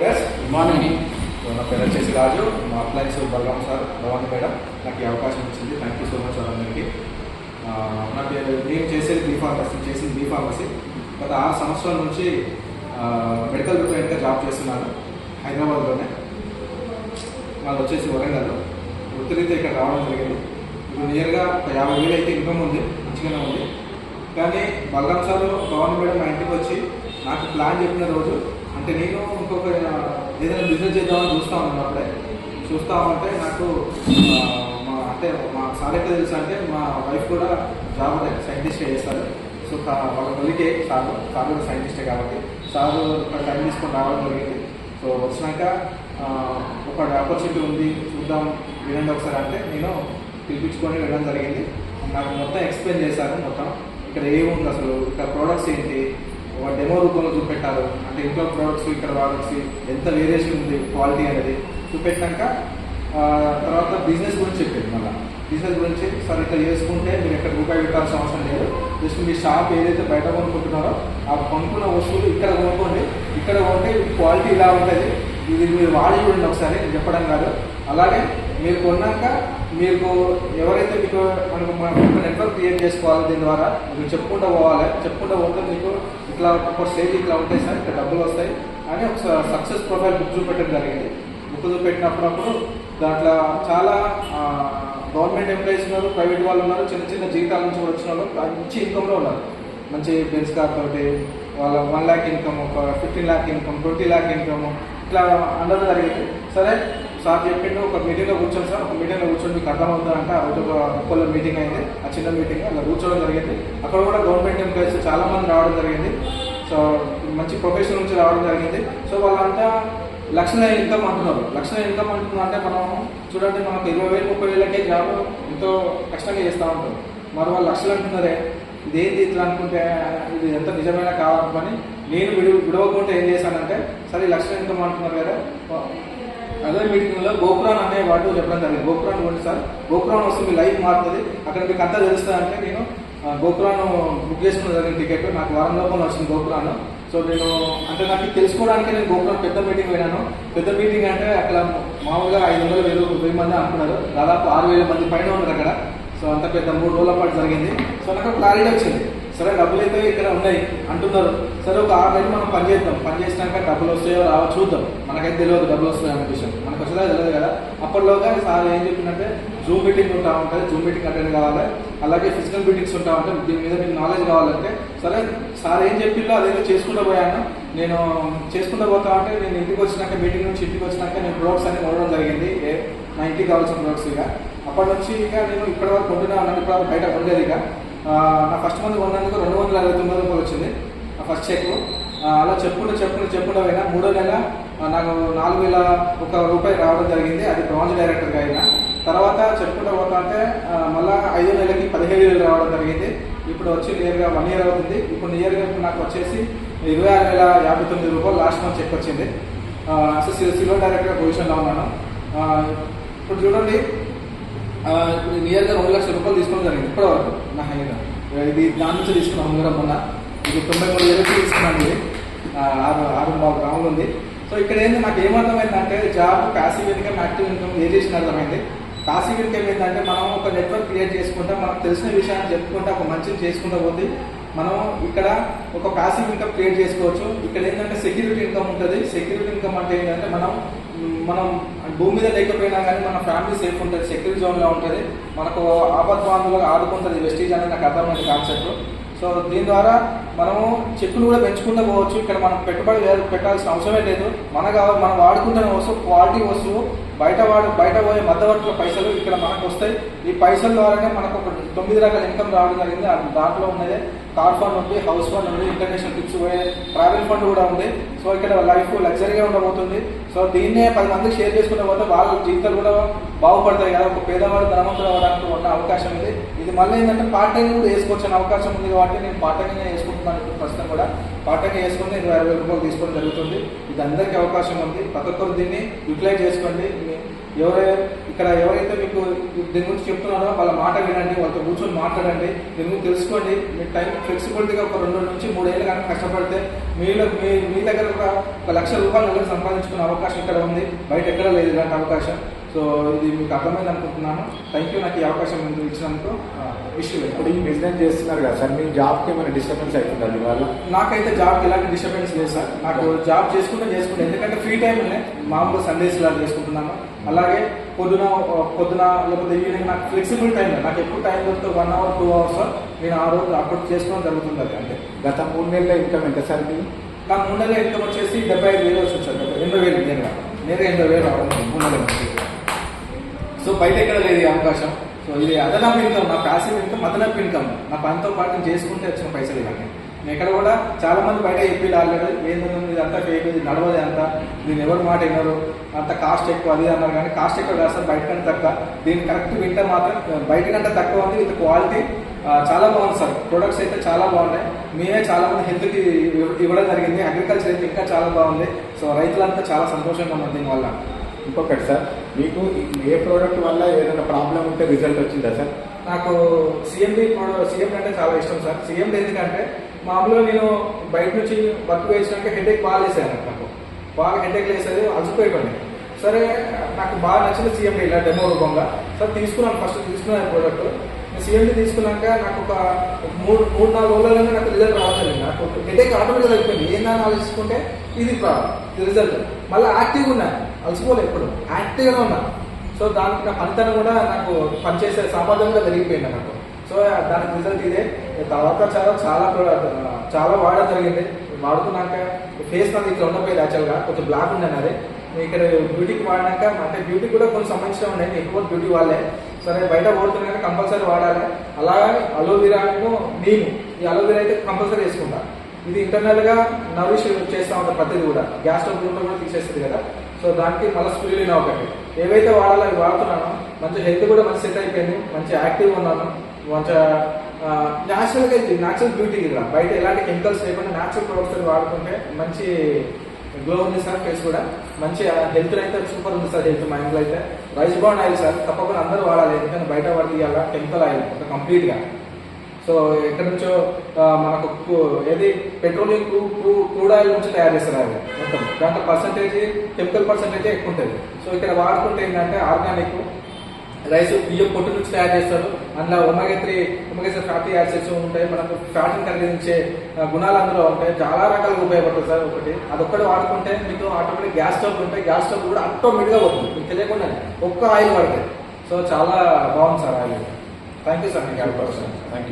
Good morning నా పేరు వచ్చేసి రాజు. మా appliances Balaram sir Bhavani madam. నాకు ఈ అవకాశం ఇచ్చింది. Thank you so much sir అందరికీ. నాకు నేను చేసేది బీ ఫార్మసీ చేసింది బీ ఫార్మసీ గత ఆరు సంవత్సరాల నుంచి మెడికల్ రిప్రజెంట్గా జాబ్ చేస్తున్నాను. హైదరాబాద్లోనే. వాళ్ళు వచ్చేసి వరంగల్ వృత్తిరీతే ఇక్కడ రావడం జరిగింది. ఇప్పుడు నియర్గా ఒక యాభై వేలు అయితే ఇన్కమ్ ఉంది. మంచిగానే ఉంది. కానీ బలరాం సార్ భవాని మేడం మా ఇంటికి వచ్చి నాకు ప్లాన్ చెప్పిన రోజు అంటే నేను ఇంకొక ఏదైనా బిజినెస్ చేద్దామని చూస్తా ఉన్నాను అప్పుడే చూస్తా ఉంటే నాకు మా అంటే మా సార్ ఎక్కడ తెలుసు అంటే మా వైఫ్ కూడా జాబ్ సైంటిస్ట్గా చేస్తారు సో వాళ్ళ కొలికే సార్ సార్ కూడా సైంటిస్టే కాబట్టి సార్ ఇక్కడ టైం తీసుకొని రావడం జరిగింది. సో వచ్చినాక ఒక ఆపర్చునిటీ ఉంది చూద్దాం వినండి ఒకసారి అంటే నేను పిలిపించుకొని వెళ్ళడం జరిగింది. నాకు మొత్తం ఎక్స్ప్లెయిన్ చేశాను మొత్తం. ఇక్కడ ఏముంది అసలు? ఇక్కడ ప్రోడక్ట్స్ ఏంటి? ఒక డెమో రూపంలో చూపెట్టారు. అంటే ఇంట్లో ప్రోడక్ట్స్ ఇక్కడ ప్రోడక్ట్స్ ఎంత వేరియేషన్ ఉంది క్వాలిటీ అనేది చూపెట్టాక తర్వాత బిజినెస్ గురించి చెప్పారు మళ్ళీ. బిజినెస్ గురించి సార్ ఇట్లా చేసుకుంటే మీరు ఎక్కడ రూపాయి పెట్టాల్సిన అవసరం లేదు. జస్ట్ మీ షాప్ ఏదైతే బయట కొనుక్కుంటున్నారో ఆ కొనుక్కున్న వస్తువులు ఇక్కడ కొనుక్కోండి. ఇక్కడ కొంటే క్వాలిటీ ఇలా ఉంటుంది. ఇది మీరు వాడి చూడండి ఒకసారి చెప్పడం కాదు. అలాగే మీరు కొన్నాక మీకు ఎవరైతే మీకు మనకు నెట్వర్క్ క్రియేట్ చేసుకోవాలి దీని ద్వారా మీరు చెప్పుకుంటూ పోవాలి. చెప్పుకుంటూ పోతే మీకు ఇట్లా ఒక స్టేజ్ ఇట్లా ఉంటాయి సార్ ఇక్కడ డబ్బులు వస్తాయి. అని ఒక సక్సెస్ ప్రొఫైల్ బుక్ చూపెట్టడం జరిగింది. బుక్ చూపెట్టినప్పుడు దాంట్లో చాలా గవర్నమెంట్ ఎంప్లాయీస్ ఉన్నారు ప్రైవేట్ వాళ్ళు ఉన్నారు చిన్న చిన్న జీతాల నుంచి వచ్చిన వాళ్ళు మంచి ఇన్కమ్లో ఉన్నారు. మంచి బెన్స్ కార్ తోటి వాళ్ళ వన్ ల్యాక్ ఇన్కమ్ ఒక fifteen lakh income twenty lakh income ఇట్లా అందరూ జరిగింది. సరే సార్ చెప్పిండు ఒక మీటింగ్లో కూర్చోండి సార్. ఒక మీటింగ్లో కూర్చొని మీకు అర్థమవుతుందంటే అంటే ఒక ఒక్కళ్ళ మీటింగ్ అయింది. ఆ చిన్న మీటింగ్ అలా కూర్చోవడం జరిగింది. అక్కడ కూడా గవర్నమెంట్ ఎంప్లాయీస్ చాలామంది రావడం జరిగింది. సో మంచి ప్రొఫెషన్ నుంచి రావడం జరిగింది. సో వాళ్ళంతా లక్షల ఇన్కమ్ అంటున్నారు. లక్షల ఇన్కమ్ అంటున్నారు అంటే మనం చూడండి మనకు ఇరవై వేలు ముప్పై వేలకే జాబ్ ఎంతో కష్టంగా చేస్తూ ఉంటాం మరి వాళ్ళు లక్షలు అంటున్నారే? ఇదేంటి ఇట్లా అనుకుంటే ఇది ఎంత నిజమైన కావాలని నేను విడు విడవకుండా ఏం చేశానంటే సరే ఈ లక్షల ఇన్కమ్ అంటున్నారు కదా. అదే మీటింగ్లో గోపురాన్ అనే వాడు చెప్పడం జరిగింది. గోపురాన్ కొట్టి సార్. గోపురాన్ వస్తే మీ లైఫ్ మారుతుంది. అక్కడ మీకు అంతా తెలుస్తుంది అంటే నేను గోపురాను బుక్ చేసుకున్న జరిగిన టికెట్. నాకు వారం లోపల వచ్చింది గోపురాన్ సో నేను అంటే నాకు తెలుసుకోవడానికి నేను గోపురం పెద్ద మీటింగ్ పోయినాను. పెద్ద మీటింగ్ అంటే అక్కడ మామూలుగా ఐదు వందల వేలు వెయ్యి మంది అనుకున్నారు. దాదాపు ఆరు వేల మంది పైన ఉన్నారు అక్కడ. సో అంత పెద్ద మూడు రోజుల పాటు జరిగింది. సో నాకు క్లారిటీ వచ్చింది. సరే డబ్బులు అయితే ఇక్కడ ఉన్నాయి అంటున్నారు. సరే ఒక ఆరు నెలలు మనం పని చేద్దాం. పని చేసినాక డబ్బులు వస్తాయో రావో చూద్దాం. మనకైతే తెలియదు డబ్బులు వస్తాయో అనే విషయం మనకు వచ్చేదా తెలియదు కదా. అప్పటిలోగా సార్ ఏం చెప్పిందంటే జూమ్ మీటింగ్ ఉంటా ఉంటుంది. జూమ్ మీటింగ్ అటెండ్ కావాలి. అలాగే ఫిజికల్ మీటింగ్స్ ఉంటా ఉంటాయి దీని మీద మీకు నాలెడ్జ్ కావాలంటే సరే సార్ ఏం చెప్పిందో అదైతే చేసుకుంటూ పోయాను నేను చేసుకుంటూ పోతా ఉంటే నేను ఇంటికి వచ్చినాక మీటింగ్ నుంచి ఇంటికి వచ్చినాక నేను ప్రొడక్ట్స్ అన్ని కొనడం జరిగింది. ఏ నా ఇంటికి కావాల్సిన ప్రొడక్ట్స్ ఇక. అప్పటి నుంచి ఇక నేను ఇప్పటి వరకు కొంటున్నా ఉన్నాను. ఇప్పుడు వరకు బయట కొనలేదు ఇక. నా ఫస్ట్ మంత్ కొన్నందుకు రెండు వందల అరవై తొమ్మిది రూపాయలు వచ్చింది. ఫస్ట్ చెక్ అలా చెప్పుకుంటూ చెప్పుకుంటూ చెప్పుకుంటూ అయినా మూడో నెల నాకు నాలుగు వేల ఒక రూపాయి రావడం జరిగింది. అది బ్రాంజ్ డైరెక్టర్గా అయినా. తర్వాత చెప్పుకుంటూ పోతా అంటే మళ్ళా ఐదో నెలకి పదిహేడు వేలు రావడం జరిగింది. ఇప్పుడు వచ్చి నియర్గా వన్ ఇయర్ అవుతుంది. ఇప్పుడు నియర్గా ఇప్పుడు నాకు వచ్చేసి ఇరవై ఆరు వేల యాభై తొమ్మిది రూపాయలు లాస్ట్ మంత్ చెక్ వచ్చింది. అసలు సిల్వర్ డైరెక్టర్ పొజిషన్లో ఉన్నాను. ఇప్పుడు చూడండి. ఇప్పుడు నియర్గా రెండు లక్షల రూపాయలు తీసుకోవడం జరిగింది. ఇప్పటివరకు నా హైగా ఇది దాని నుంచి తీసుకున్నాం ముందర మొన్న. ఇది తొంభై మూడు వేలకి తీసుకున్నాను ఇది ఆరు ఆరు మూడు గ్రాములు ఉంది. సో ఇక్కడ ఏంది నాకు ఏమర్థమైందంటే job passive income active income variation అర్థమైంది. ప్యాసివ్ ఇన్కమ్ ఏంటంటే మనం ఒక నెట్వర్క్ క్రియేట్ చేసుకుంటా మనకు తెలిసిన విషయాన్ని చెప్పుకుంటా ఒక మంచిని చేసుకుంటా పోతే మనం ఇక్కడ ఒక ప్యాసివ్ ఇన్కమ్ క్రియేట్ చేసుకోవచ్చు. ఇక్కడ ఏంటంటే సెక్యూరిటీ ఇన్కమ్ ఉంటుంది. సెక్యూరిటీ ఇన్కమ్ అంటే ఏంటంటే మనం మనం భూమి మీద లేకపోయినా కానీ మన ఫ్యామిలీ సేఫ్ ఉంటుంది. సెక్యూరిటీ జోన్లో ఉంటుంది. మనకు ఆపత్ బాంధువులుగా ఆదుకుంటుంది వెస్టీజ్ అనేది నాకు అర్థమైన కాన్సెప్ట్ సో దీని ద్వారా మనము చెక్కులు కూడా పెంచుకుంటూ పోవచ్చు. ఇక్కడ మనం పెట్టుబడి వే- పెట్టాల్సిన అవసరమే లేదు. మన కావాలి మనం వాడుకుంటున్న వస్తువు క్వాలిటీ వస్తువు బయట వాడు బయట పోయే మధ్యవర్తుల పైసలు ఇక్కడ మనకు వస్తాయి. ఈ పైసల ద్వారానే మనకు ఒక తొమ్మిది రకాల ఇన్కమ్ రావడం జరిగింది. దాంట్లో ఉన్నదే కార్ ఫండ్ ఉంది హౌస్ ఫండ్ ఉంది ఇంటర్నేషనల్ ట్రిప్స్ పోయే ట్రావెల్ ఫండ్ కూడా ఉంది. సో ఇక్కడ లైఫ్ లగ్జరీగా ఉండబోతుంది. సో దీన్నే పది మందికి షేర్ చేసుకునే వల్ల వాళ్ళ జీవితాలు కూడా బాగుపడతాయి కదా. ఒక పేదవాడు ధనవంతులు అవ్వడానికి ఉన్న అవకాశం ఉంది ఇది మళ్ళీ ఏంటంటే పార్ట్ టైం కూడా వేసుకోవచ్చు అనే అవకాశం ఉంది కాబట్టి నేను పార్ట్ టైం వేసుకుంటాను ఇప్పుడు ప్రస్తుతం కూడా పార్ట్ టైం వేసుకుని ఇరవై అరవై రూపాయలు తీసుకోవడం జరుగుతుంది. ఇది అందరికీ అవకాశం ఉంది. ప్రతి ఒక్కరు దీన్ని యూటిలైజ్ చేసుకోండి. మీ- ఎవరై ఇక్కడ ఎవరైతే మీకు దీని గురించి చెప్తున్నారో వాళ్ళ మాట వినండి. వాళ్ళతో కూర్చొని మాట్లాడండి. దీని గురించి తెలుసుకోండి. మీ టైం ఫ్లెక్సిబిలిటీగా ఒక రెండు నుంచి మూడేళ్ళు కానీ కష్టపడితే మీలో మీ మీ దగ్గర ఒక లక్ష రూపాయలు సంపాదించుకునే అవకాశం ఇక్కడ ఉంది. బయట ఎక్కడ లేదు ఇలాంటి అవకాశం. సో ఇది మీకు అర్థమైంది అనుకుంటున్నాను. థ్యాంక్ యూ నాకు ఈ అవకాశం ఇచ్చినందుకు ఇష్యూ ఇప్పుడు ఈ బిజినెస్ చేస్తున్నారు కదా సార్ మీ జాబ్కి ఏమైనా డిస్టర్బెన్స్ అవుతుందా దీనివల్ల నాకైతే జాబ్ ఎలాంటి డిస్టర్బెన్స్ లేదు సార్. నాకు జాబ్ చేసుకుంటే చేసుకుంటే ఎందుకంటే ఫ్రీ టైంలో మామూలు సండేస్ ఇలా చేసుకుంటున్నాను. అలాగే పొద్దున పొద్దున లేకపోతే ఈవినింగ్ నాకు ఫ్లెక్సిబుల్ టైం నాకు ఎప్పుడు టైం దొరికితే వన్ అవర్ టూ అవర్స్ నేను ఆ రోజు అప్పుడు చేసుకోవడం జరుగుతుంది అది అంతే. గత మూడు నెలల ఇన్కమ్ ఎంత సార్ మీది నా మూడు నెలల ఇన్కమ్ వచ్చేసి డెబ్బై ఐదు వేలు వచ్చింది సార్ ఎనభై వేలు నేరుగా. నేరుగా ఎనభై వేలు రావడం మూడు నెలల సో బయట ఎక్కడ లేదు అవకాశం. సో ఇది అదనపు ఇన్కమ్ నా ప్యాసివ్ ఇన్కమ్ అదనపు ఇన్కమ్ నా పనితో పాటు నేను చేసుకుంటే వచ్చిన పైసలు ఇవన్నీ నేను ఎక్కడ కూడా చాలా మంది బయట చెప్పి ఆల్రెడీ ఏంటంటే ఇది అంతా ఫేక్ ఇది నడవదు అంత. దీని ఎవరు మాట వినరు. అంత కాస్ట్ ఎక్కువ అది అన్నారు. కానీ కాస్ట్ ఎక్కువ కాదు సార్ బయట కంటే తక్కువ. దీని కరెక్ట్ వింటే మాత్రం బయట కంటే తక్కువ ఉంది విత్ క్వాలిటీ చాలా బాగుంది సార్. ప్రొడక్ట్స్ అయితే చాలా బాగున్నాయి. మేమే చాలా మంది హెల్త్కి ఇవ్వడం జరిగింది. అగ్రికల్చర్ అయితే ఇంకా చాలా బాగుంది. సో రైతులంతా చాలా సంతోషంగా ఉన్నారు దీనివల్ల. ఇంకొకటి సార్ మీకు ఏ ప్రోడక్ట్ వల్ల ఏదైనా ప్రాబ్లం ఉంటే రిజల్ట్ వచ్చిందా సార్? నాకు సిఎండి సిఎం అంటే చాలా ఇష్టం సార్. సిఎండి ఎందుకంటే మామూలుగా నేను బయట నుంచి వర్క్ వేసినాక హెడేక్ బాగా వేసాను నాకు. బాగా హెడేక్ వేసేది అలసిపోయిపోయింది సరే నాకు బాగా నచ్చింది సిఎండి ఇలా డెమో రూపంగా. సార్ తీసుకున్నాను ఫస్ట్ తీసుకున్నాను ప్రోడక్ట్. సిఎండి తీసుకున్నాక నాకు ఒక మూడు మూడు నాలుగు రోజుల్లోనే నాకు రిజల్ట్ రావట్లేదు. నాకు హెడేక్ ఆటోమేటిక్గా అయిపోయింది. ఏందని ఆలోచించుకుంటే ఇది రిజల్ట్. మళ్ళీ యాక్టివ్గా ఉన్నాయి అలసిపోలే ఎప్పుడు. యాక్టివ్గా ఉన్నా. సో దానికి నా పనితనం కూడా నాకు పనిచేసే సామర్థ్యం కూడా పెరిగిపోయింది నాకు. సో దానికి రిజల్ట్ ఇదే. తర్వాత చాలా చాలా చాలా వాడడం జరిగింది. వాడుకున్నాక ఫేస్ నాకు ఇట్లా ఉండపోయేది యాక్చువల్గా కొంచెం బ్లాక్ ఉండే నాది. ఇక్కడ బ్యూటీకి వాడినాక అంటే బ్యూటీ కూడా కొంచెం సంబంధించిన ఉండే ఎక్కువ బ్యూటీ వాళ్ళే. సరే బయట ఓడుతున్నాక కంపల్సరీ వాడాలి. అలాగే అలోవెరాను నీము ఈ అలోవెరా అయితే కంపల్సరీ వేసుకుంటా. ఇది ఇంటర్నల్గా నరిష్ చేస్తా ఉంటాం ప్రతిది కూడా. గ్యాస్ స్టవ్ కూడా తీసేస్తుంది కదా. సో దానికి మళ్ళీ స్పిరులినా ఒకటి. ఏవైతే వాడాలో అవి వాడుతున్నానో మంచి హెల్త్ కూడా మంచి సెట్ అయిపోయింది మంచి యాక్టివ్ ఉన్నాను మంచి న్యాచురల్గా ఇది న్యాచురల్ బ్యూటీ ఇలా బయట ఎలాంటి కెమికల్స్ లేకుండా న్యాచురల్ ప్రొడక్ట్స్ వాడుకుంటే మంచి గ్లో ఉంది సార్ ఫేస్ కూడా. మంచి హెల్త్ అయితే సూపర్ ఉంది సార్ హెల్త్ మా ఇంట్లో అయితే. రైస్ బాండ్ ఆయిల్ సార్ తప్పకుండా అందరూ వాడాలి ఎందుకంటే బయట వాడితే ఇవాళ కెమికల్ ఆయిల్ కంప్లీట్గా సో ఎక్కడి నుంచో మనకు ఏది పెట్రోలియం క్రూ క్రూ క్రూడ్ ఆయిల్ నుంచి తయారు చేస్తారు అది మొత్తం. దాంట్లో పర్సంటేజ్ కెమికల్ పర్సంటేజ్ ఎక్కువ ఉంటుంది. సో ఇక్కడ వాడుకుంటే ఏంటంటే ఆర్గానిక్ రైస్ బియ్యం పొట్టు నుంచి తయారు చేస్తారు. అందులో omega three omega three fatty acids ఉంటాయి. మనకు ఫ్యాట్ని కలిగించే గుణాలు అందులో ఉంటాయి. చాలా రకాలుగా ఉపయోగపడుతుంది సార్ ఒకటి. అదొక్కటి వాడుకుంటే మీకు ఆటోమేటిక్ గ్యాస్ స్టవ్ ఉంటాయి. గ్యాస్ స్టవ్ కూడా ఆటోమేటిక్గా వస్తుంది మీకు తెలియకుండా ఒక్క ఆయిల్ పడుతుంది సో చాలా బాగుంది sir oil thank you sir మీకు అవకాశం థ్యాంక్ యూ